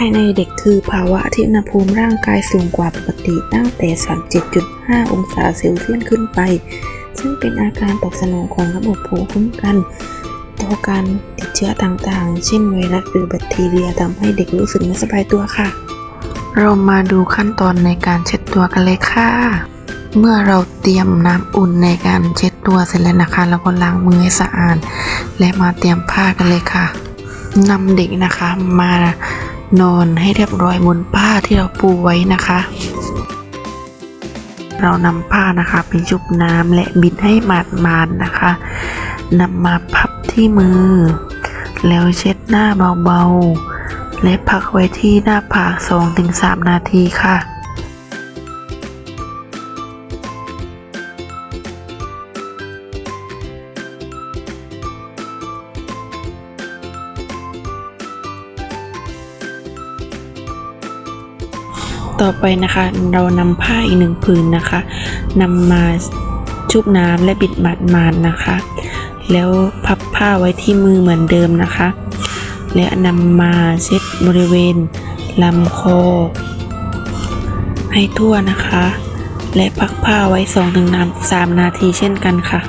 ภายในเด็กคือภาวะที่อุณหภูมิร่างกายสูงกว่าปกติตั้งแต่ 37.5 องศาเซลเซียสขึ้นไป ซึ่งเป็นอาการตอบสนองของระบบภูมิคุ้มกันต่อการติดเชื้อต่างๆ เช่นไวรัสหรือแบคทีเรียทำให้เด็กรู้สึกไม่สบายตัวค่ะ เรามาดูขั้นตอนในการเช็ดตัวกันเลยค่ะ เมื่อเราเตรียมน้ำอุ่นในการเช็ดตัวเสร็จแล้วนะคะเราก็ล้างมือให้สะอาดและมาเตรียมผ้ากันเลยค่ะนำเด็กนะคะมา นอนให้เรียบร้อยบนผ้าที่เราปูไว้นะคะ เรานำผ้านะคะไปชุบน้ำและบิดให้หมาดๆนะคะนำมาพับที่มือ แล้วเช็ดหน้าเบาๆ และพักไว้ที่หน้าผาก 2-3 นาทีค่ะ ต่อไปนะคะเรานำผ้าอีกหนึ่งผืนนะคะนำมาชุบน้ำและบิดหมาดๆนะคะ แล้วพับผ้าไว้ที่มือเหมือนเดิมนะคะ และนำมาเช็ดบริเวณลำคอ ให้ทั่วนะคะ และพักผ้าไว้ 2-3ถึง3นาทีเช่นกันค่ะ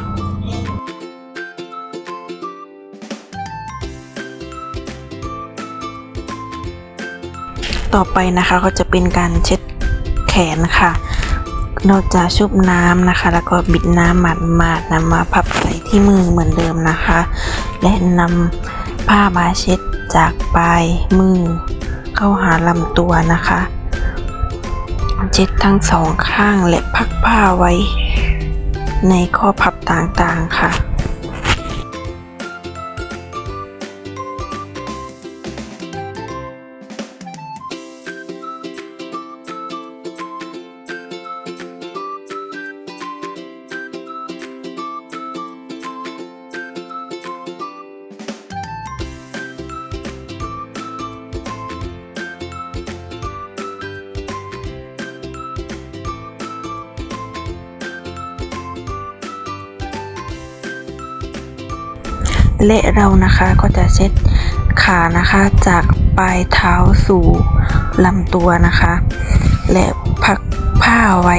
ต่อไปนะคะก็จะเป็นการเช็ดแขนค่ะนอกจากชุบน้ำนะคะ แล้วก็บิดน้ำหมาดๆนำมาพับใส่ที่มือเหมือนเดิมนะคะ และนำผ้ามาเช็ดจากปลายมือ เข้าหาลำตัวนะคะ เช็ดทั้งสองข้างและพักผ้าไว้ในข้อพับต่างๆค่ะ และเรานะคะก็จะเช็ดขานะคะจากปลายเท้าสู่ลำตัวนะคะ และพักผ้าไว้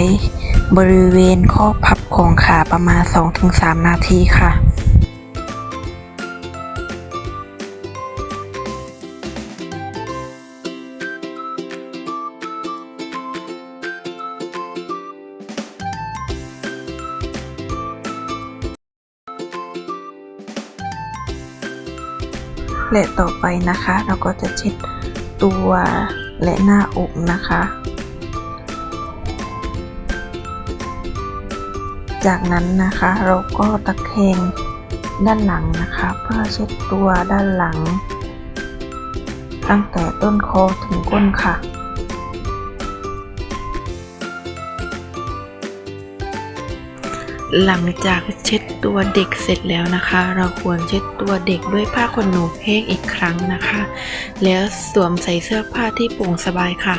บริเวณข้อพับของขาประมาณ 2-3 นาทีค่ะ และต่อไปนะคะ เราก็จะเช็ดตัวและหน้าอกนะคะ จากนั้นนะคะเราก็ตะแคงด้านหลังนะคะ เพื่อเช็ดตัวด้านหลัง ตั้งแต่ต้นคอถึงก้นค่ะ หลังจากเช็ดตัวเด็กเสร็จแล้วนะคะ เราควรเช็ดตัวเด็กด้วยผ้าขนหนูแห้งอีกครั้งนะคะ แล้วสวมใส่เสื้อผ้าที่โปร่งสบายค่ะ